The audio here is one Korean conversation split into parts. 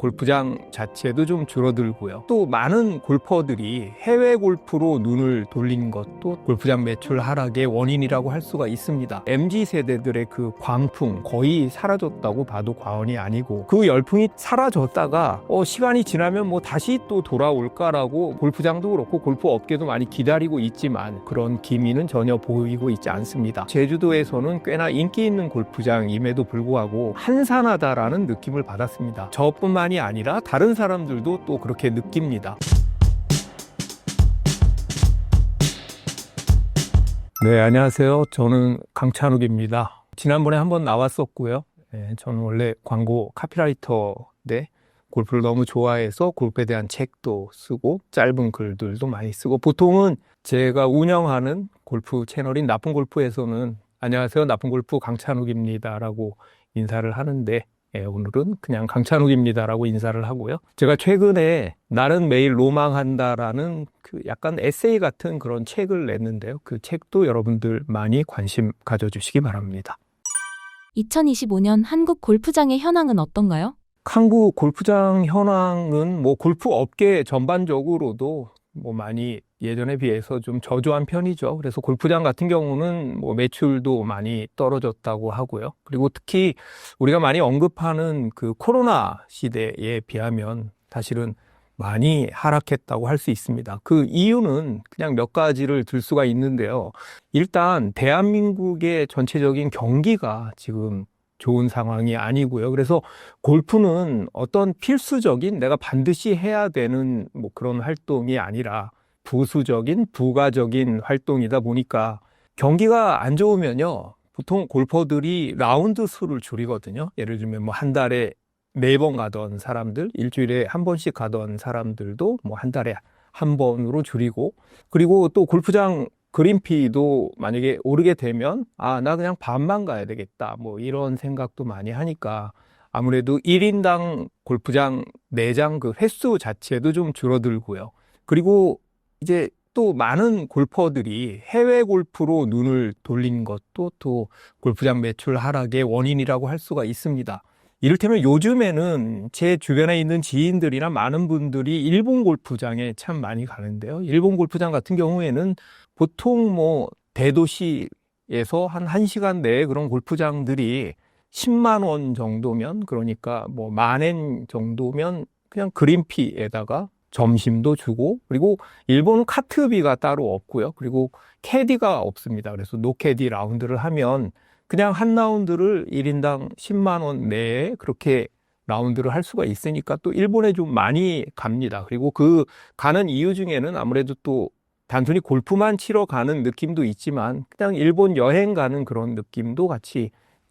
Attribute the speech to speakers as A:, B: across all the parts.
A: 골프장 자체도 좀 줄어들고요. 또 많은 골퍼들이 해외 골프로 눈을 돌린 것도 골프장 매출 하락의 원인이라고 할 수가 있습니다. MZ 세대들의 그 광풍 거의 사라졌다고 봐도 과언이 아니고 그 열풍이 사라졌다가 어, 시간이 지나면 뭐 다시 또 돌아올까라고 골프장도 그렇고 골프 업계도 많이 기다리고 있지만 그런 기미는 전혀 보이고 있지 않습니다. 제주도에서는 꽤나 인기 있는 골프장임에도 불구하고 한산하다라는 느낌을 받았습니다. 저뿐만 이 아니라 다른 사람들도 또 그렇게 느낍니다. 네, 안녕하세요. 저는 강찬욱입니다. 지난번에 한번 나왔었고요. 네, 저는 원래 광고 카피라이터인데 골프를 너무 좋아해서 골프에 대한 책도 쓰고 짧은 글들도 많이 쓰고 보통은 제가 운영하는 골프 채널인 나쁜 골프에서는 안녕하세요. 나쁜 골프 강찬욱입니다라고 인사를 하는데 예, 오늘은 그냥 강찬욱입니다라고 인사를 하고요. 제가 최근에 나는 매일 로망한다라는 그 약간 에세이 같은 그런 책을 냈는데요. 그 책도 여러분들 많이 관심 가져주시기 바랍니다.
B: 2025년 한국 골프장의 현황은 어떤가요?
A: 한국 골프장 현황은 뭐 골프 업계 전반적으로도 뭐 많이 예전에 비해서 좀 저조한 편이죠. 그래서 골프장 같은 경우는 뭐 매출도 많이 떨어졌다고 하고요. 그리고 특히 우리가 많이 언급하는 그 코로나 시대에 비하면 사실은 많이 하락했다고 할 수 있습니다. 그 이유는 그냥 몇 가지를 들 수가 있는데요. 일단 대한민국의 전체적인 경기가 지금 좋은 상황이 아니고요. 그래서 골프는 어떤 필수적인 내가 반드시 해야 되는 뭐 그런 활동이 아니라 부수적인 부가적인 활동이다 보니까 경기가 안 좋으면요. 보통 골퍼들이 라운드 수를 줄이거든요. 예를 들면 뭐 한 달에 네번 가던 사람들, 일주일에 한 번씩 가던 사람들도 뭐 한 달에 한 번으로 줄이고 그리고 또 골프장 그린피도 만약에 오르게 되면 아, 나 그냥 반만 가야 되겠다. 뭐 이런 생각도 많이 하니까 아무래도 1인당 골프장 4장 그 횟수 자체도 좀 줄어들고요. 그리고 이제 또 많은 골퍼들이 해외 골프로 눈을 돌린 것도 또 골프장 매출 하락의 원인이라고 할 수가 있습니다. 이를테면 요즘에는 제 주변에 있는 지인들이나 많은 분들이 일본 골프장에 참 많이 가는데요. 일본 골프장 같은 경우에는 보통 뭐 대도시에서 한 1시간 내에 그런 골프장들이 10만 원 정도면 그러니까 뭐 만엔 정도면 그냥 그린피에다가 점심도 주고 그리고 일본은 카트비가 따로 없고요. 그리고 캐디가 없습니다. 그래서 노캐디 라운드를 하면 그냥 한 라운드를 1인당 10만 원 내에 그렇게 라운드를 할 수가 있으니까 또 일본에 좀 많이 갑니다. 그리고 그 가는 이유 중에는 아무래도 또 단순히 골프만 치러 가는 느낌도 있지만 그냥 일본 여행 가는 그런 느낌도 같이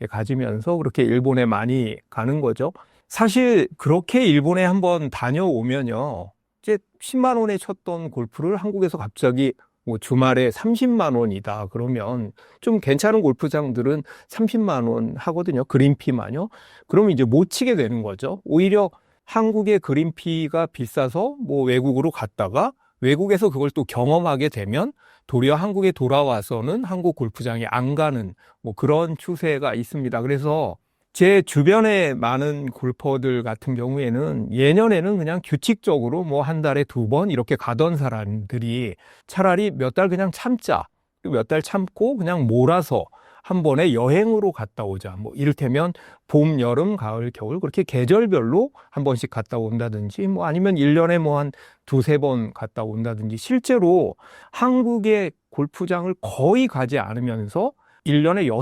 A: 가지면서 그렇게 일본에 많이 가는 거죠. 사실 그렇게 일본에 한번 다녀오면요. 이제 10만 원에 쳤던 골프를 한국에서 갑자기 뭐 주말에 30만 원이다 그러면 좀 괜찮은 골프장들은 30만 원 하거든요. 그린피만요. 그러면 이제 못 치게 되는 거죠. 오히려 한국의 그린피가 비싸서 뭐 외국으로 갔다가 외국에서 그걸 또 경험하게 되면 도리어 한국에 돌아와서는 한국 골프장에 안 가는 뭐 그런 추세가 있습니다. 그래서 제 주변에 많은 골퍼들 같은 경우에는 예년에는 그냥 규칙적으로 뭐 한 달에 두 번 이렇게 가던 사람들이 차라리 몇 달 그냥 참자. 몇 달 참고 그냥 몰아서 한 번에 여행으로 갔다 오자. 뭐 이를테면 봄, 여름, 가을, 겨울 그렇게 계절별로 한 번씩 갔다 온다든지 뭐 아니면 1년에 뭐 한 두세 번 갔다 온다든지 실제로 한국의 골프장을 거의 가지 않으면서 1년에 6,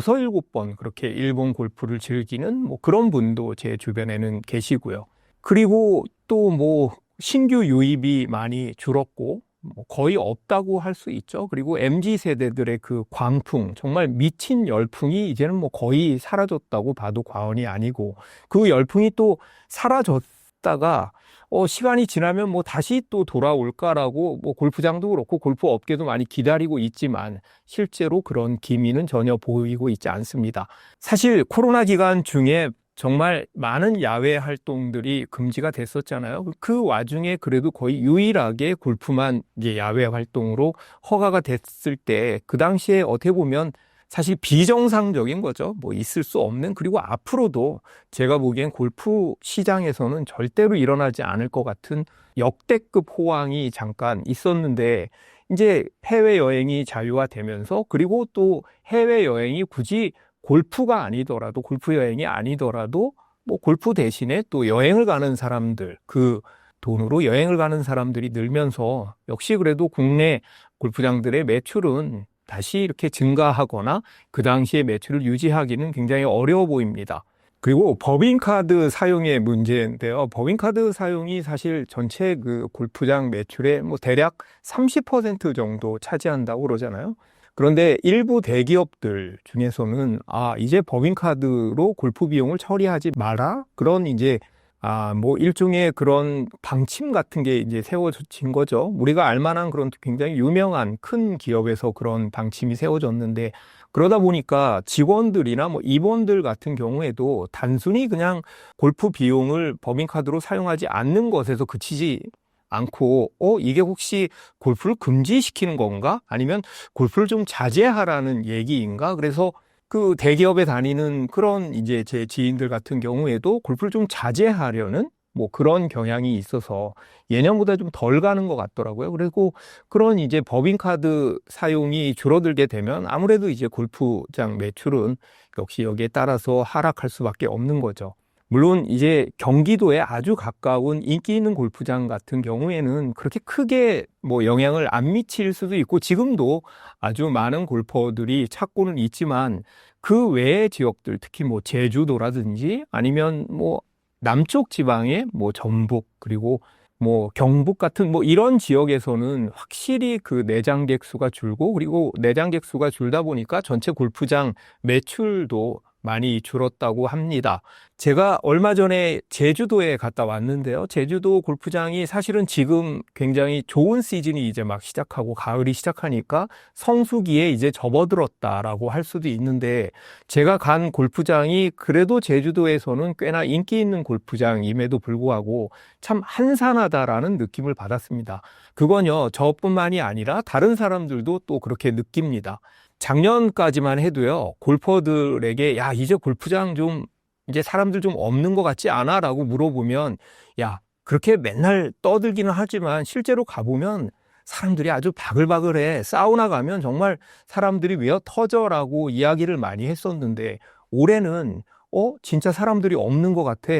A: 7번 그렇게 일본 골프를 즐기는 뭐 그런 분도 제 주변에는 계시고요. 그리고 또 뭐 신규 유입이 많이 줄었고 뭐 거의 없다고 할 수 있죠. 그리고 MZ 세대들의 그 광풍, 정말 미친 열풍이 이제는 뭐 거의 사라졌다고 봐도 과언이 아니고 그 열풍이 또 사라졌다가 어, 시간이 지나면 뭐 다시 또 돌아올까라고 뭐 골프장도 그렇고 골프 업계도 많이 기다리고 있지만 실제로 그런 기미는 전혀 보이고 있지 않습니다. 사실 코로나 기간 중에 정말 많은 야외 활동들이 금지가 됐었잖아요. 그 와중에 그래도 거의 유일하게 골프만 이제 야외 활동으로 허가가 됐을 때 그 당시에 어떻게 보면 사실 비정상적인 거죠. 뭐 있을 수 없는 그리고 앞으로도 제가 보기엔 골프 시장에서는 절대로 일어나지 않을 것 같은 역대급 호황이 잠깐 있었는데 이제 해외 여행이 자유화되면서 그리고 또 해외 여행이 굳이 골프가 아니더라도 골프 여행이 아니더라도 뭐 골프 대신에 또 여행을 가는 사람들 그 돈으로 여행을 가는 사람들이 늘면서 역시 그래도 국내 골프장들의 매출은 다시 이렇게 증가하거나 그 당시의 매출을 유지하기는 굉장히 어려워 보입니다. 그리고 법인카드 사용의 문제인데요. 법인카드 사용이 사실 전체 그 골프장 매출의 뭐 대략 30% 정도 차지한다고 그러잖아요. 그런데 일부 대기업들 중에서는 아, 이제 법인카드로 골프 비용을 처리하지 마라? 그런 이제 아, 뭐 일종의 그런 방침 같은 게 이제 세워진 거죠. 우리가 알만한 그런 굉장히 유명한 큰 기업에서 그런 방침이 세워졌는데 그러다 보니까 직원들이나 뭐 임원들 같은 경우에도 단순히 그냥 골프 비용을 법인카드로 사용하지 않는 것에서 그치지 않고, 어, 이게 혹시 골프를 금지시키는 건가? 아니면 골프를 좀 자제하라는 얘기인가? 그래서 그 대기업에 다니는 그런 이제 제 지인들 같은 경우에도 골프를 좀 자제하려는 뭐 그런 경향이 있어서 예년보다 좀 덜 가는 것 같더라고요. 그리고 그런 이제 법인카드 사용이 줄어들게 되면 아무래도 이제 골프장 매출은 역시 여기에 따라서 하락할 수밖에 없는 거죠. 물론 이제 경기도에 아주 가까운 인기 있는 골프장 같은 경우에는 그렇게 크게 뭐 영향을 안 미칠 수도 있고 지금도 아주 많은 골퍼들이 찾고는 있지만 그 외의 지역들 특히 뭐 제주도라든지 아니면 뭐 남쪽 지방의 뭐 전북 그리고 뭐 경북 같은 뭐 이런 지역에서는 확실히 그 내장객 수가 줄고 그리고 내장객 수가 줄다 보니까 전체 골프장 매출도 많이 줄었다고 합니다. 제가 얼마 전에 제주도에 갔다 왔는데요. 제주도 골프장이 사실은 지금 굉장히 좋은 시즌이 이제 막 시작하고 가을이 시작하니까 성수기에 이제 접어들었다라고 할 수도 있는데 제가 간 골프장이 그래도 제주도에서는 꽤나 인기 있는 골프장임에도 불구하고 참 한산하다라는 느낌을 받았습니다. 그건요, 저뿐만이 아니라 다른 사람들도 또 그렇게 느낍니다. 작년까지만 해도요, 골퍼들에게, 야, 이제 골프장 좀, 이제 사람들 좀 없는 것 같지 않아? 라고 물어보면, 야, 그렇게 맨날 떠들기는 하지만 실제로 가보면 사람들이 아주 바글바글해. 사우나 가면 정말 사람들이 왜어 터져라고 이야기를 많이 했었는데, 올해는, 어, 진짜 사람들이 없는 것 같아.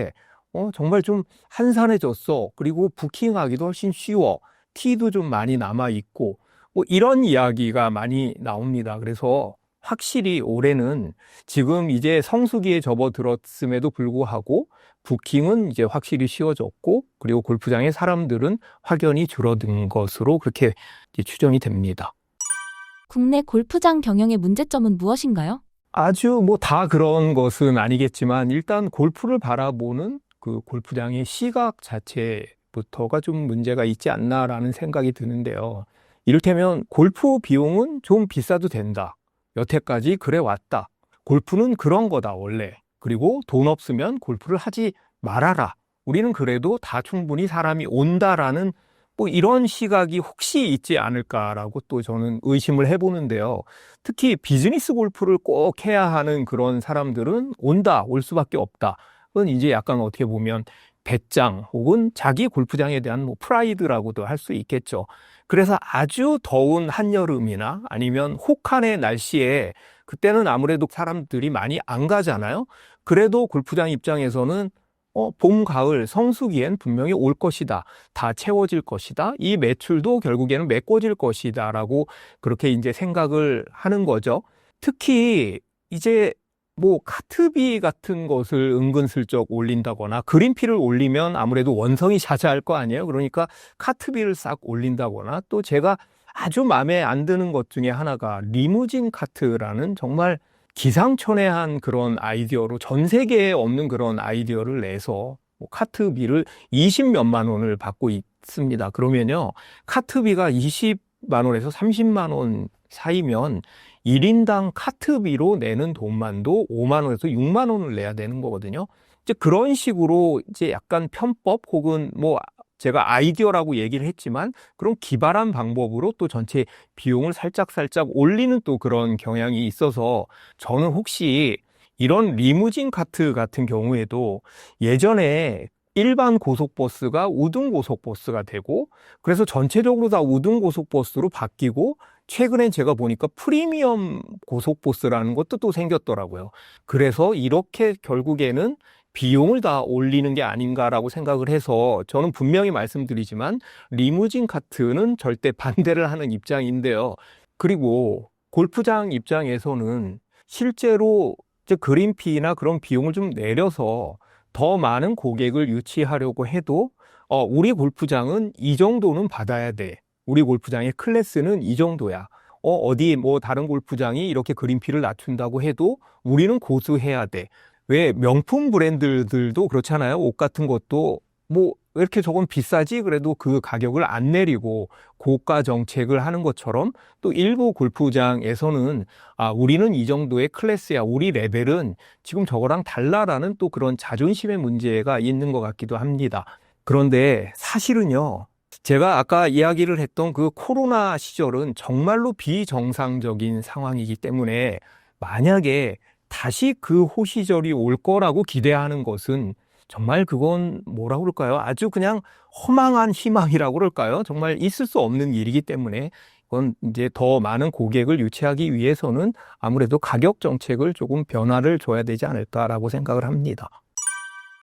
A: 어, 정말 좀 한산해졌어. 그리고 부킹하기도 훨씬 쉬워. 티도 좀 많이 남아 있고, 뭐 이런 이야기가 많이 나옵니다. 그래서 확실히 올해는 지금 이제 성수기에 접어들었음에도 불구하고 부킹은 이제 확실히 쉬워졌고 그리고 골프장의 사람들은 확연히 줄어든 것으로 그렇게 추정이 됩니다.
B: 국내 골프장 경영의 문제점은 무엇인가요?
A: 아주 뭐 다 그런 것은 아니겠지만 일단 골프를 바라보는 그 골프장의 시각 자체부터가 좀 문제가 있지 않나라는 생각이 드는데요. 이를테면 골프 비용은 좀 비싸도 된다. 여태까지 그래 왔다. 골프는 그런 거다, 원래. 그리고 돈 없으면 골프를 하지 말아라. 우리는 그래도 다 충분히 사람이 온다라는 뭐 이런 시각이 혹시 있지 않을까라고 또 저는 의심을 해보는데요. 특히 비즈니스 골프를 꼭 해야 하는 그런 사람들은 온다, 올 수밖에 없다. 그건 이제 약간 어떻게 보면 배짱 혹은 자기 골프장에 대한 뭐 프라이드라고도 할 수 있겠죠. 그래서 아주 더운 한여름이나 아니면 혹한의 날씨에 그때는 아무래도 사람들이 많이 안 가잖아요. 그래도 골프장 입장에서는 어, 봄, 가을, 성수기엔 분명히 올 것이다. 다 채워질 것이다. 이 매출도 결국에는 메꿔질 것이다. 라고 그렇게 이제 생각을 하는 거죠. 특히 이제 뭐 카트비 같은 것을 은근슬쩍 올린다거나 그린피를 올리면 아무래도 원성이 자자할 거 아니에요. 그러니까 카트비를 싹 올린다거나 또 제가 아주 마음에 안 드는 것 중에 하나가 리무진 카트라는 정말 기상천외한 그런 아이디어로 전 세계에 없는 그런 아이디어를 내서 뭐 카트비를 20 몇만 원을 받고 있습니다. 그러면요. 카트비가 20만 원에서 30만 원 사이면 1인당 카트비로 내는 돈만도 5만 원에서 6만 원을 내야 되는 거거든요. 이제 그런 식으로 이제 약간 편법 혹은 뭐 제가 아이디어라고 얘기를 했지만 그런 기발한 방법으로 또 전체 비용을 살짝살짝 올리는 또 그런 경향이 있어서 저는 혹시 이런 리무진 카트 같은 경우에도 예전에 일반 고속버스가 우등 고속버스가 되고 그래서 전체적으로 다 우등 고속버스로 바뀌고 최근엔 제가 보니까 프리미엄 고속버스라는 것도 또 생겼더라고요. 그래서 이렇게 결국에는 비용을 다 올리는 게 아닌가라고 생각을 해서 저는 분명히 말씀드리지만 리무진 카트는 절대 반대를 하는 입장인데요. 그리고 골프장 입장에서는 실제로 이제 그린피나 그런 비용을 좀 내려서 더 많은 고객을 유치하려고 해도 어, 우리 골프장은 이 정도는 받아야 돼. 우리 골프장의 클래스는 이 정도야. 어, 어디 뭐 다른 골프장이 이렇게 그린피를 낮춘다고 해도 우리는 고수해야 돼. 왜 명품 브랜드들도 그렇잖아요. 옷 같은 것도 뭐왜 이렇게 저건 비싸지? 그래도 그 가격을 안 내리고 고가 정책을 하는 것처럼 또 일부 골프장에서는 아, 우리는 이 정도의 클래스야. 우리 레벨은 지금 저거랑 달라라는 또 그런 자존심의 문제가 있는 것 같기도 합니다. 그런데 사실은요. 제가 아까 이야기를 했던 그 코로나 시절은 정말로 비정상적인 상황이기 때문에 만약에 다시 그 호시절이 올 거라고 기대하는 것은 정말 그건 뭐라고 그럴까요? 아주 그냥 허망한 희망이라고 그럴까요? 정말 있을 수 없는 일이기 때문에 그건 이제 더 많은 고객을 유치하기 위해서는 아무래도 가격 정책을 조금 변화를 줘야 되지 않을까라고 생각을 합니다.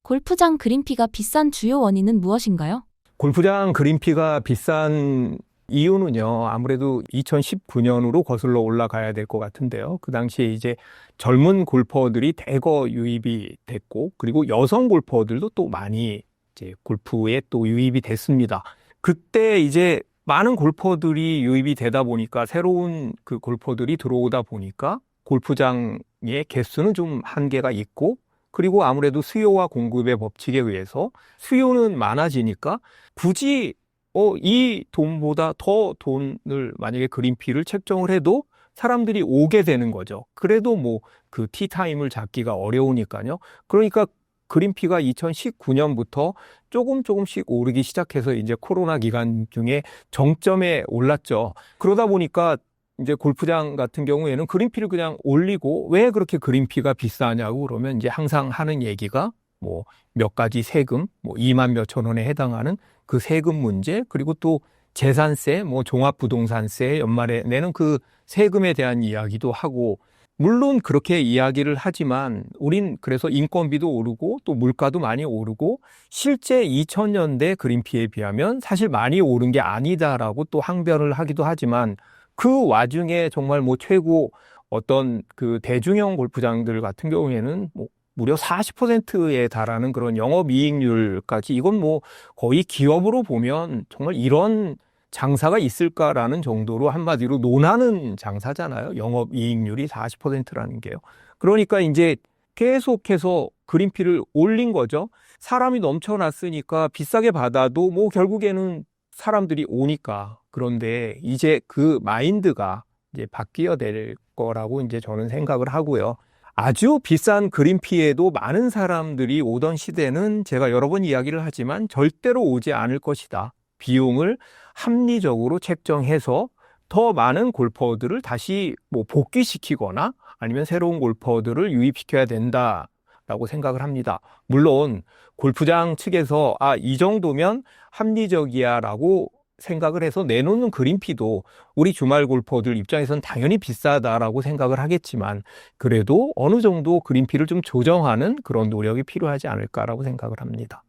B: 골프장 그린피가 비싼 주요 원인은 무엇인가요?
A: 골프장 그린피가 비싼 이유는요, 아무래도 2019년으로 거슬러 올라가야 될 것 같은데요. 그 당시에 이제 젊은 골퍼들이 대거 유입이 됐고, 그리고 여성 골퍼들도 또 많이 이제 골프에 또 유입이 됐습니다. 그때 이제 많은 골퍼들이 유입이 되다 보니까 새로운 그 골퍼들이 들어오다 보니까 골프장의 개수는 좀 한계가 있고, 그리고 아무래도 수요와 공급의 법칙에 의해서 수요는 많아지니까 굳이 어, 이 돈보다 더 돈을 만약에 그린피를 책정을 해도 사람들이 오게 되는 거죠. 그래도 뭐 그 티타임을 잡기가 어려우니까요. 그러니까 그린피가 2019년부터 조금 조금씩 오르기 시작해서 이제 코로나 기간 중에 정점에 올랐죠. 그러다 보니까 이제 골프장 같은 경우에는 그린피를 그냥 올리고 왜 그렇게 그린피가 비싸냐고 그러면 이제 항상 하는 얘기가 뭐 몇 가지 세금, 뭐 2만 몇 천 원에 해당하는 그 세금 문제, 그리고 또 재산세, 뭐 종합부동산세 연말에 내는 그 세금에 대한 이야기도 하고, 물론 그렇게 이야기를 하지만 우린 그래서 인건비도 오르고 또 물가도 많이 오르고 실제 2000년대 그린피에 비하면 사실 많이 오른 게 아니다라고 또 항변을 하기도 하지만 그 와중에 정말 뭐 최고 어떤 그 대중형 골프장들 같은 경우에는 뭐 무려 40%에 달하는 그런 영업이익률까지 이건 뭐 거의 기업으로 보면 정말 이런 장사가 있을까라는 정도로 한마디로 논하는 장사잖아요. 영업이익률이 40%라는 게요. 그러니까 이제 계속해서 그린피를 올린 거죠. 사람이 넘쳐났으니까 비싸게 받아도 뭐 결국에는 사람들이 오니까. 그런데 이제 그 마인드가 이제 바뀌어야 될 거라고 이제 저는 생각을 하고요. 아주 비싼 그린피에도 많은 사람들이 오던 시대는 제가 여러 번 이야기를 하지만 절대로 오지 않을 것이다. 비용을 합리적으로 책정해서 더 많은 골퍼들을 다시 뭐 복귀시키거나 아니면 새로운 골퍼들을 유입시켜야 된다 라고 생각을 합니다. 물론 골프장 측에서 아, 이 정도면 합리적이야 라고 생각을 해서 내놓는 그린피도 우리 주말 골퍼들 입장에선 당연히 비싸다라고 생각을 하겠지만 그래도 어느 정도 그린피를 좀 조정하는 그런 노력이 필요하지 않을까라고 생각을 합니다.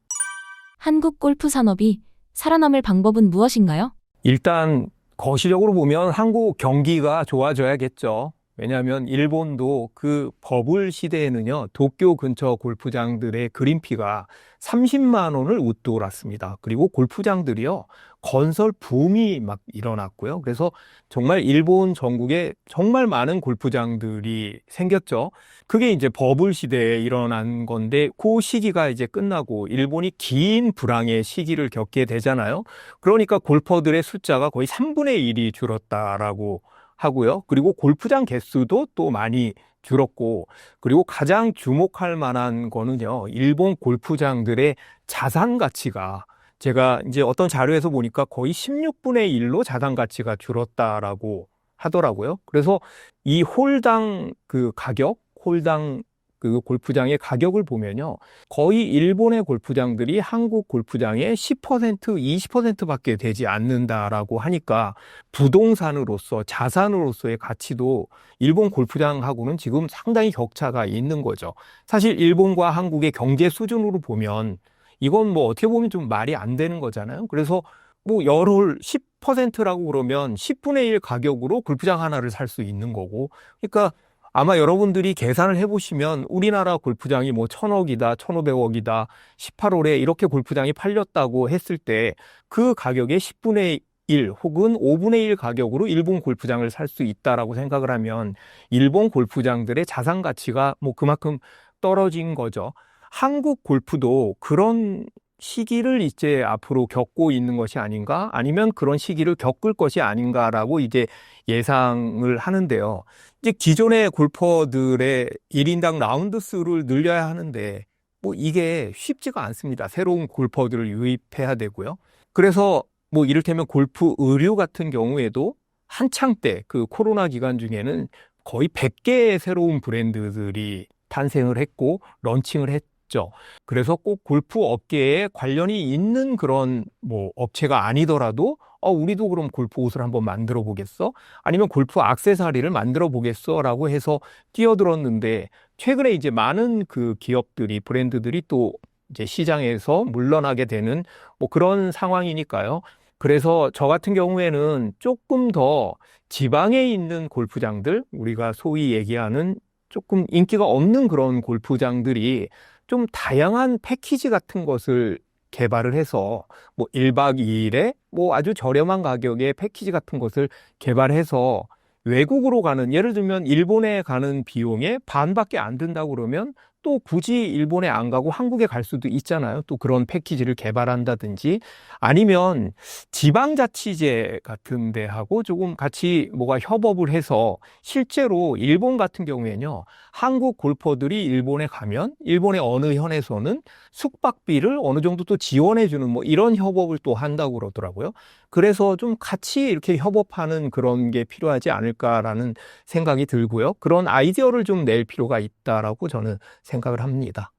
B: 한국 골프 산업이 살아남을 방법은 무엇인가요?
A: 일단 거시적으로 보면 한국 경기가 좋아져야겠죠. 왜냐하면 일본도 그 버블 시대에는요, 도쿄 근처 골프장들의 그린피가 30만 원을 웃돌았습니다. 그리고 골프장들이요, 건설 붐이 막 일어났고요. 그래서 정말 일본 전국에 정말 많은 골프장들이 생겼죠. 그게 이제 버블 시대에 일어난 건데, 그 시기가 이제 끝나고 일본이 긴 불황의 시기를 겪게 되잖아요. 그러니까 골퍼들의 숫자가 거의 3분의 1이 줄었다라고 하고요. 그리고 골프장 개수도 또 많이 줄었고, 그리고 가장 주목할 만한 거는요, 일본 골프장들의 자산 가치가 제가 이제 어떤 자료에서 보니까 거의 16분의 1로 자산 가치가 줄었다라고 하더라고요. 그래서 이 홀당 그 가격, 홀당 그 골프장의 가격을 보면요. 거의 일본의 골프장들이 한국 골프장의 10%, 20%밖에 되지 않는다라고 하니까 부동산으로서 자산으로서의 가치도 일본 골프장하고는 지금 상당히 격차가 있는 거죠. 사실 일본과 한국의 경제 수준으로 보면 이건 뭐 어떻게 보면 좀 말이 안 되는 거잖아요. 그래서 뭐 열홀 10%라고 그러면 10분의 1 가격으로 골프장 하나를 살 수 있는 거고. 그러니까 아마 여러분들이 계산을 해보시면 우리나라 골프장이 뭐 천억이다, 천오백억이다, 18홀에 이렇게 골프장이 팔렸다고 했을 때 그 가격의 10분의 1 혹은 5분의 1 가격으로 일본 골프장을 살 수 있다라고 생각을 하면 일본 골프장들의 자산 가치가 뭐 그만큼 떨어진 거죠. 한국 골프도 그런 시기를 이제 앞으로 겪고 있는 것이 아닌가? 아니면 그런 시기를 겪을 것이 아닌가라고 이제 예상을 하는데요. 이제 기존의 골퍼들의 1인당 라운드 수를 늘려야 하는데 뭐 이게 쉽지가 않습니다. 새로운 골퍼들을 유입해야 되고요. 그래서 뭐 이를테면 골프 의류 같은 경우에도 한창 때 그 코로나 기간 중에는 거의 100개의 새로운 브랜드들이 탄생을 했고 런칭을 했 죠. 그래서 꼭 골프 업계에 관련이 있는 그런 뭐 업체가 아니더라도 어 우리도 그럼 골프 옷을 한번 만들어 보겠어? 아니면 골프 액세서리를 만들어 보겠어라고 해서 뛰어들었는데 최근에 이제 많은 그 기업들이 브랜드들이 또 이제 시장에서 물러나게 되는 뭐 그런 상황이니까요. 그래서 저 같은 경우에는 조금 더 지방에 있는 골프장들, 우리가 소위 얘기하는 조금 인기가 없는 그런 골프장들이 좀 다양한 패키지 같은 것을 개발을 해서 뭐 1박 2일에 뭐 아주 저렴한 가격의 패키지 같은 것을 개발해서 외국으로 가는 예를 들면 일본에 가는 비용의 반밖에 안 든다고 그러면 또 굳이 일본에 안 가고 한국에 갈 수도 있잖아요. 또 그런 패키지를 개발한다든지 아니면 지방자치제 같은 데하고 조금 같이 뭐가 협업을 해서 실제로 일본 같은 경우에는요. 한국 골퍼들이 일본에 가면 일본의 어느 현에서는 숙박비를 어느 정도 또 지원해 주는 뭐 이런 협업을 또 한다고 그러더라고요. 그래서 좀 같이 이렇게 협업하는 그런 게 필요하지 않을까라는 생각이 들고요. 그런 아이디어를 좀 낼 필요가 있다라고 저는 생각 을 합니다.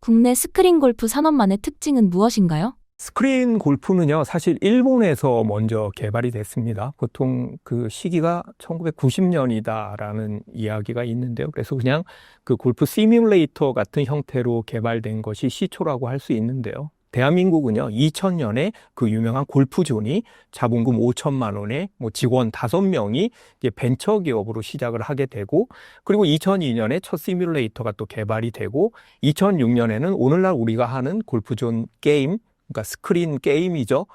B: 국내 스크린 골프 산업만의 특징은 무엇인가요?
A: 스크린 골프는요, 사실 일본에서 먼저 개발이 됐습니다. 보통 그 시기가 1990년이다라는 이야기가 있는데요. 그래서 그냥 그 골프 시뮬레이터 같은 형태로 개발된 것이 시초라고 할 수 있는데요. 대한민국은요, 2000년에 그 유명한 골프존이 자본금 5천만 원에 뭐 직원 5명이 이제 벤처 기업으로 시작을 하게 되고, 그리고 2002년에 첫 시뮬레이터가 또 개발이 되고, 2006년에는 오늘날 우리가 하는 골프존 게임, 그러니까 스크린 게임이죠.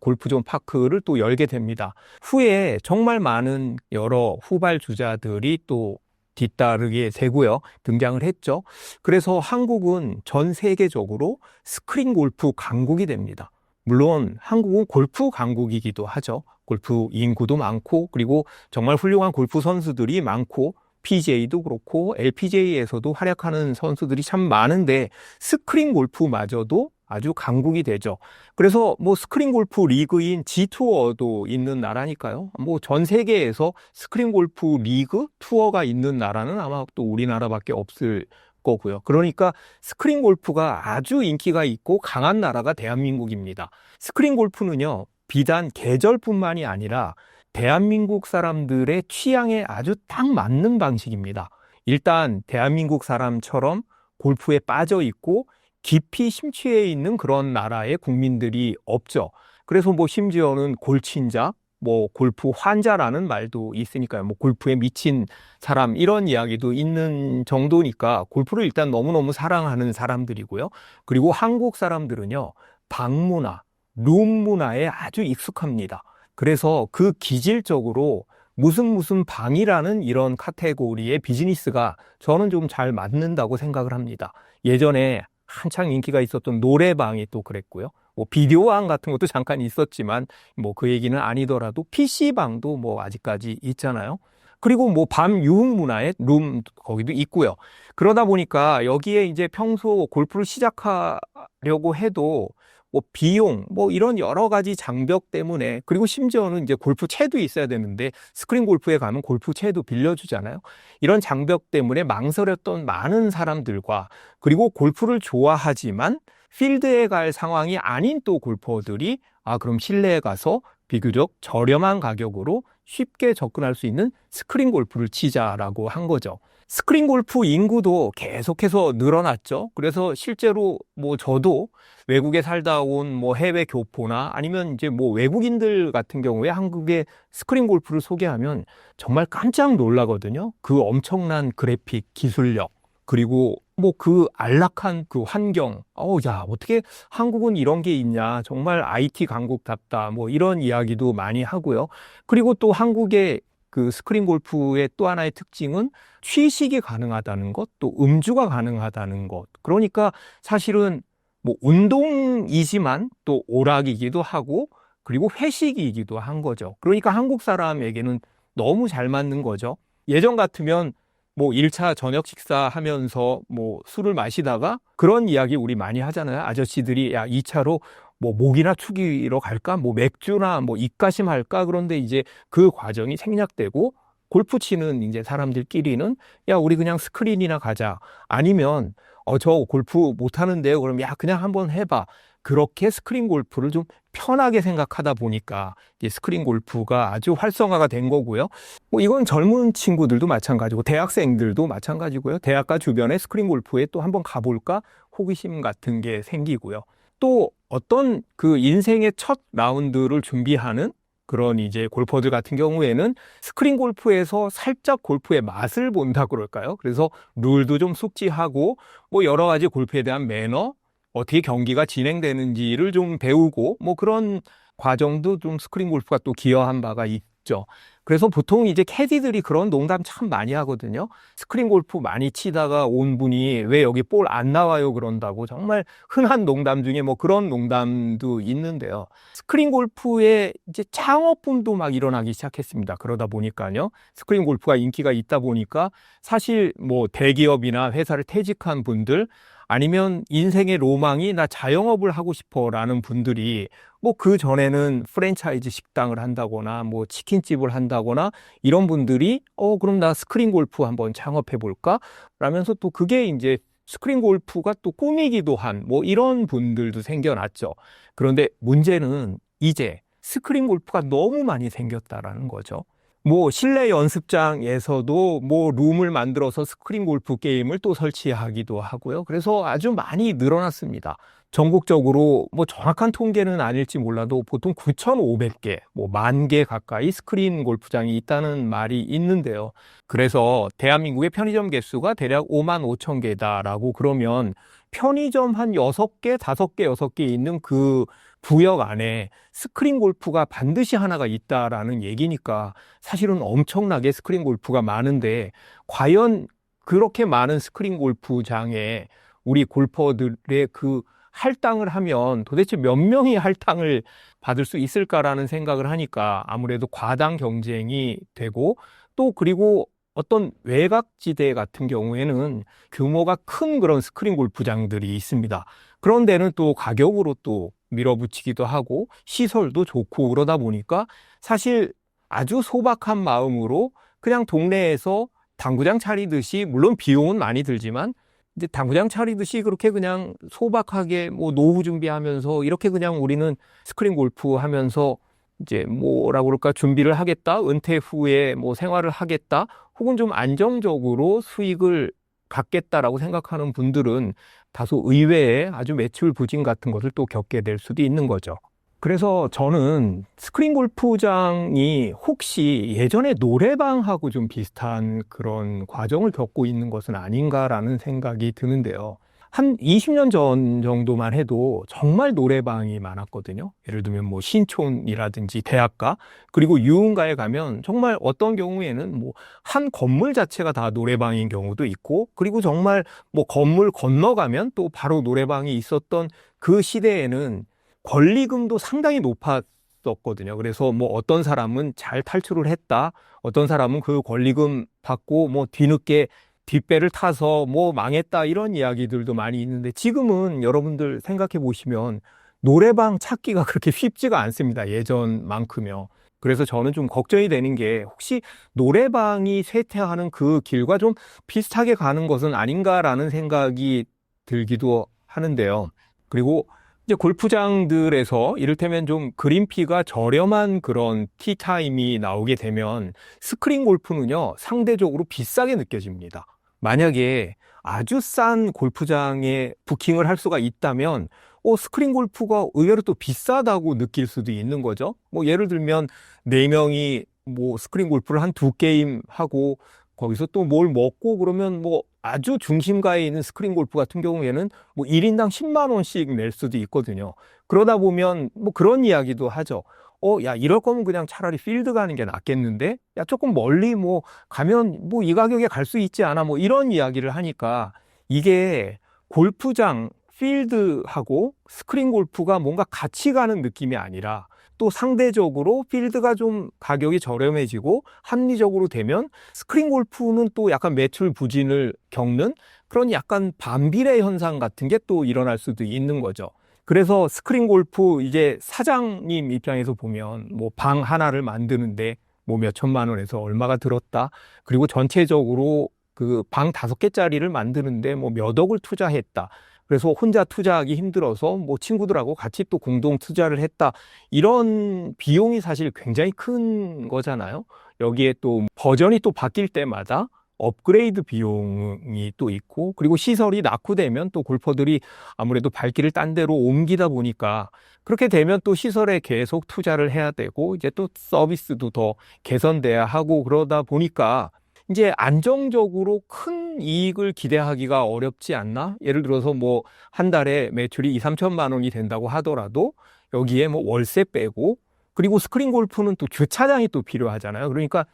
A: 골프존 파크를 또 열게 됩니다. 후에 정말 많은 여러 후발 주자들이 또 뒤따르게 되고요. 등장을 했죠. 그래서 한국은 전 세계적으로 스크린 골프 강국이 됩니다. 물론 한국은 골프 강국이기도 하죠. 골프 인구도 많고 그리고 정말 훌륭한 골프 선수들이 많고 PGA도 그렇고 LPGA에서도 활약하는 선수들이 참 많은데 스크린 골프마저도 아주 강국이 되죠. 그래서 뭐 스크린 골프 리그인 G투어도 있는 나라니까요. 뭐 전 세계에서 스크린 골프 리그 투어가 있는 나라는 아마 또 우리나라밖에 없을 거고요. 그러니까 스크린 골프가 아주 인기가 있고 강한 나라가 대한민국입니다. 스크린 골프는요, 비단 계절뿐만이 아니라 대한민국 사람들의 취향에 아주 딱 맞는 방식입니다. 일단 대한민국 사람처럼 골프에 빠져 있고 깊이 심취해 있는 그런 나라의 국민들이 없죠. 그래서 뭐 심지어는 골친자, 뭐 골프 환자라는 말도 있으니까요. 뭐 골프에 미친 사람 이런 이야기도 있는 정도니까 골프를 일단 너무너무 사랑하는 사람들이고요. 그리고 한국 사람들은요. 방문화, 룸 문화에 아주 익숙합니다. 그래서 그 기질적으로 무슨 무슨 방이라는 이런 카테고리의 비즈니스가 저는 좀 잘 맞는다고 생각을 합니다. 예전에 한창 인기가 있었던 노래방이 또 그랬고요. 뭐 비디오방 같은 것도 잠깐 있었지만 뭐 그 얘기는 아니더라도 PC방도 뭐 아직까지 있잖아요. 그리고 뭐 밤 유흥 문화의 룸 거기도 있고요. 그러다 보니까 여기에 이제 평소 골프를 시작하려고 해도 뭐 비용, 뭐 이런 여러 가지 장벽 때문에 그리고 심지어는 이제 골프 채도 있어야 되는데 스크린 골프에 가면 골프 채도 빌려주잖아요. 이런 장벽 때문에 망설였던 많은 사람들과 그리고 골프를 좋아하지만 필드에 갈 상황이 아닌 또 골퍼들이 아, 그럼 실내에 가서 비교적 저렴한 가격으로 쉽게 접근할 수 있는 스크린 골프를 치자라고 한 거죠. 스크린 골프 인구도 계속해서 늘어났죠. 그래서 실제로 뭐 저도 외국에 살다 온 뭐 해외 교포나 아니면 이제 뭐 외국인들 같은 경우에 한국의 스크린 골프를 소개하면 정말 깜짝 놀라거든요. 그 엄청난 그래픽 기술력. 그리고 뭐 그 안락한 그 환경. 어우, 야, 어떻게 한국은 이런 게 있냐. 정말 IT 강국답다. 뭐 이런 이야기도 많이 하고요. 그리고 또 한국의 그 스크린 골프의 또 하나의 특징은 취식이 가능하다는 것, 또 음주가 가능하다는 것. 그러니까 사실은 뭐 운동이지만 또 오락이기도 하고 그리고 회식이기도 한 거죠. 그러니까 한국 사람에게는 너무 잘 맞는 거죠. 예전 같으면 뭐 1차 저녁 식사 하면서 뭐 술을 마시다가 그런 이야기 우리 많이 하잖아요. 아저씨들이 야, 2차로 뭐 목이나 축이러 갈까? 뭐 맥주나 뭐 입가심 할까? 그런데 이제 그 과정이 생략되고 골프 치는 이제 사람들끼리는 야, 우리 그냥 스크린이나 가자. 아니면 어, 저 골프 못 하는데요. 그럼 야, 그냥 한번 해봐. 그렇게 스크린 골프를 좀 편하게 생각하다 보니까 이제 스크린 골프가 아주 활성화가 된 거고요. 뭐 이건 젊은 친구들도 마찬가지고 대학생들도 마찬가지고요. 대학가 주변에 스크린 골프에 또 한번 가볼까 호기심 같은 게 생기고요. 또 어떤 그 인생의 첫 라운드를 준비하는 그런 이제 골퍼들 같은 경우에는 스크린 골프에서 살짝 골프의 맛을 본다 그럴까요? 그래서 룰도 좀 숙지하고 뭐 여러 가지 골프에 대한 매너, 어떻게 경기가 진행되는지를 좀 배우고 뭐 그런 과정도 좀 스크린 골프가 또 기여한 바가 있죠. 그래서 보통 이제 캐디들이 그런 농담 참 많이 하거든요. 스크린 골프 많이 치다가 온 분이 왜 여기 볼 안 나와요 그런다고 정말 흔한 농담 중에 뭐 그런 농담도 있는데요. 스크린 골프의 이제 창업붐도 막 일어나기 시작했습니다. 그러다 보니까요. 스크린 골프가 인기가 있다 보니까 사실 뭐 대기업이나 회사를 퇴직한 분들 아니면 인생의 로망이 나 자영업을 하고 싶어라는 분들이 뭐 그 전에는 프랜차이즈 식당을 한다거나 뭐 치킨집을 한다거나 이런 분들이 어 그럼 나 스크린 골프 한번 창업해 볼까? 라면서 또 그게 이제 스크린 골프가 또 꿈이기도 한 뭐 이런 분들도 생겨났죠. 그런데 문제는 이제 스크린 골프가 너무 많이 생겼다라는 거죠. 뭐 실내 연습장에서도 뭐 룸을 만들어서 스크린 골프 게임을 또 설치하기도 하고요. 그래서 아주 많이 늘어났습니다. 전국적으로 뭐 정확한 통계는 아닐지 몰라도 보통 9,500개, 뭐 만 개 가까이 스크린 골프장이 있다는 말이 있는데요. 그래서 대한민국의 편의점 개수가 대략 5만 5천 개다라고 그러면 편의점 한 6개, 5개, 6개 있는 그 구역 안에 스크린 골프가 반드시 하나가 있다라는 얘기니까 사실은 엄청나게 스크린 골프가 많은데 과연 그렇게 많은 스크린 골프장에 우리 골퍼들의 그 할당을 하면 도대체 몇 명이 할당을 받을 수 있을까라는 생각을 하니까 아무래도 과당 경쟁이 되고 또 그리고 어떤 외곽지대 같은 경우에는 규모가 큰 그런 스크린 골프장들이 있습니다. 그런 데는 또 가격으로 또 밀어붙이기도 하고 시설도 좋고 그러다 보니까 사실 아주 소박한 마음으로 그냥 동네에서 당구장 차리듯이 물론 비용은 많이 들지만 이제 당구장 차리듯이 그렇게 그냥 소박하게 뭐 노후 준비하면서 이렇게 그냥 우리는 스크린 골프 하면서 이제 뭐라고 그럴까 준비를 하겠다 은퇴 후에 뭐 생활을 하겠다 혹은 좀 안정적으로 수익을 갖겠다라고 생각하는 분들은 다소 의외의 아주 매출 부진 같은 것을 또 겪게 될 수도 있는 거죠. 그래서 저는 스크린 골프장이 혹시 예전에 노래방하고 좀 비슷한 그런 과정을 겪고 있는 것은 아닌가라는 생각이 드는데요. 한 20년 전 정도만 해도 정말 노래방이 많았거든요. 예를 들면 뭐 신촌이라든지 대학가 그리고 유흥가에 가면 정말 어떤 경우에는 뭐 한 건물 자체가 다 노래방인 경우도 있고 그리고 정말 뭐 건물 건너가면 또 바로 노래방이 있었던 그 시대에는 권리금도 상당히 높았었거든요. 그래서 뭐 어떤 사람은 잘 탈출을 했다. 어떤 사람은 그 권리금 받고 뭐 뒤늦게 뒷배를 타서 뭐 망했다 이런 이야기들도 많이 있는데 지금은 여러분들 생각해 보시면 노래방 찾기가 그렇게 쉽지가 않습니다. 예전만큼요. 그래서 저는 좀 걱정이 되는 게 혹시 노래방이 쇠퇴하는 그 길과 좀 비슷하게 가는 것은 아닌가라는 생각이 들기도 하는데요. 그리고 이제 골프장들에서 이를테면 좀 그린피가 저렴한 그런 티타임이 나오게 되면 스크린 골프는요, 상대적으로 비싸게 느껴집니다. 만약에 아주 싼 골프장에 부킹을 할 수가 있다면, 어, 스크린 골프가 의외로 또 비싸다고 느낄 수도 있는 거죠. 뭐, 예를 들면, 네명이뭐 스크린 골프를 한 두 게임 하고, 거기서 또 뭘 먹고 그러면 뭐 아주 중심가에 있는 스크린 골프 같은 경우에는 뭐 1인당 10만 원씩 낼 수도 있거든요. 그러다 보면 뭐 그런 이야기도 하죠. 어, 야, 이럴 거면 그냥 차라리 필드 가는 게 낫겠는데? 야, 조금 멀리 뭐 가면 뭐 이 가격에 갈 수 있지 않아? 뭐 이런 이야기를 하니까 이게 골프장, 필드하고 스크린 골프가 뭔가 같이 가는 느낌이 아니라 또 상대적으로 필드가 좀 가격이 저렴해지고 합리적으로 되면 스크린 골프는 또 약간 매출 부진을 겪는 그런 약간 반비례 현상 같은 게 또 일어날 수도 있는 거죠. 그래서 스크린 골프 이제 사장님 입장에서 보면 뭐 방 하나를 만드는데 뭐 몇 천만 원에서 얼마가 들었다. 그리고 전체적으로 그 방 다섯 개짜리를 만드는데 뭐 몇 억을 투자했다. 그래서 혼자 투자하기 힘들어서 뭐 친구들하고 같이 또 공동 투자를 했다. 이런 비용이 사실 굉장히 큰 거잖아요. 여기에 또 버전이 또 바뀔 때마다 업그레이드 비용이 또 있고, 그리고 시설이 낙후되면 또 골퍼들이 아무래도 발길을 딴 데로 옮기다 보니까 그렇게 되면 또 시설에 계속 투자를 해야 되고, 이제 또 서비스도 더 개선돼야 하고 그러다 보니까 이제 안정적으로 큰 이익을 기대하기가 어렵지 않나? 예를 들어서 뭐 한 달에 매출이 2, 3천만 원이 된다고 하더라도 여기에 뭐 월세 빼고 그리고 스크린 골프는 또 주차장이 또 필요하잖아요. 그러니까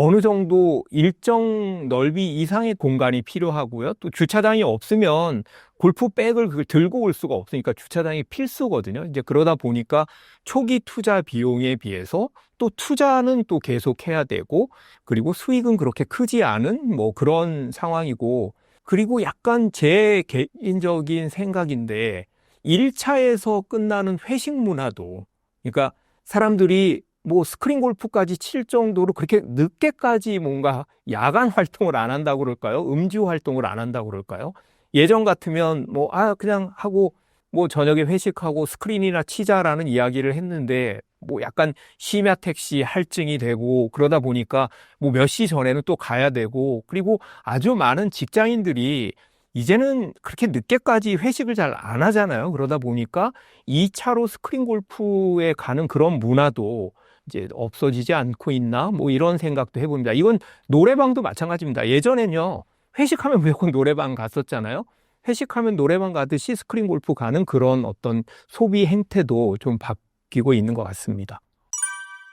A: 어느 정도 일정 넓이 이상의 공간이 필요하고요. 또 주차장이 없으면 골프백을 그걸 들고 올 수가 없으니까 주차장이 필수거든요. 이제 그러다 보니까 초기 투자 비용에 비해서 또 투자는 또 계속 해야 되고 그리고 수익은 그렇게 크지 않은 뭐 그런 상황이고 그리고 약간 제 개인적인 생각인데 1차에서 끝나는 회식 문화도 그러니까 사람들이 뭐 스크린 골프까지 칠 정도로 그렇게 늦게까지 뭔가 야간 활동을 안 한다고 그럴까요? 음주 활동을 안 한다고 그럴까요? 예전 같으면 뭐, 아, 그냥 하고 뭐 저녁에 회식하고 스크린이나 치자라는 이야기를 했는데 뭐 약간 심야 택시 할증이 되고 그러다 보니까 뭐 몇 시 전에는 또 가야 되고 그리고 아주 많은 직장인들이 이제는 그렇게 늦게까지 회식을 잘 안 하잖아요. 그러다 보니까 2차로 스크린 골프에 가는 그런 문화도 이제 없어지지 않고 있나? 뭐 이런 생각도 해봅니다. 이건 노래방도 마찬가지입니다. 예전엔요, 회식하면 무조건 노래방 갔었잖아요. 회식하면 노래방 가듯이 스크린 골프 가는 그런 어떤 소비 행태도 좀 바뀌고 있는 것 같습니다.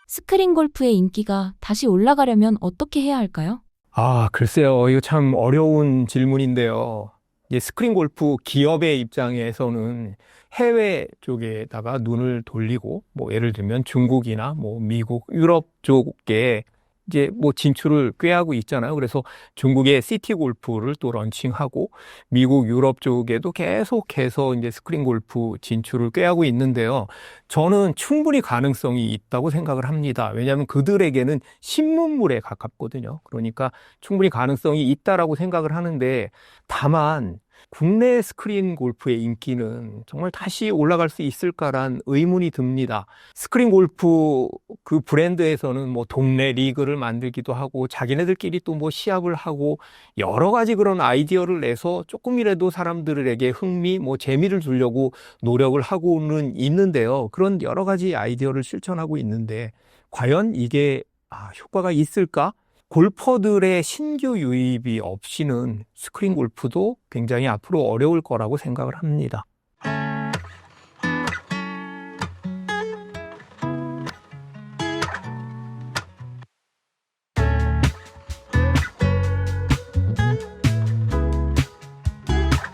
B: 스크린 골프의 인기가 다시 올라가려면 어떻게 해야 할까요?
A: 아, 글쎄요. 이거 참 어려운 질문인데요. 이제 스크린 골프 기업의 입장에서는 해외 쪽에다가 눈을 돌리고, 뭐 예를 들면 중국이나 뭐 미국, 유럽 쪽에 이제 뭐 진출을 꾀하고 있잖아요. 그래서 중국의 시티 골프를 또 런칭하고 미국, 유럽 쪽에도 계속해서 이제 스크린 골프 진출을 꾀하고 있는데요. 저는 충분히 가능성이 있다고 생각을 합니다. 왜냐하면 그들에게는 신문물에 가깝거든요. 그러니까 충분히 가능성이 있다라고 생각을 하는데 다만 국내 스크린 골프의 인기는 정말 다시 올라갈 수 있을까란 의문이 듭니다. 스크린 골프 그 브랜드에서는 뭐 동네 리그를 만들기도 하고 자기네들끼리 또 뭐 시합을 하고 여러 가지 그런 아이디어를 내서 조금이라도 사람들에게 흥미, 뭐 재미를 주려고 노력을 하고는 있는데요. 그런 여러 가지 아이디어를 실천하고 있는데 과연 이게 아, 효과가 있을까? 골퍼들의 신규 유입이 없이는 스크린 골프도 굉장히 앞으로 어려울 거라고 생각을 합니다.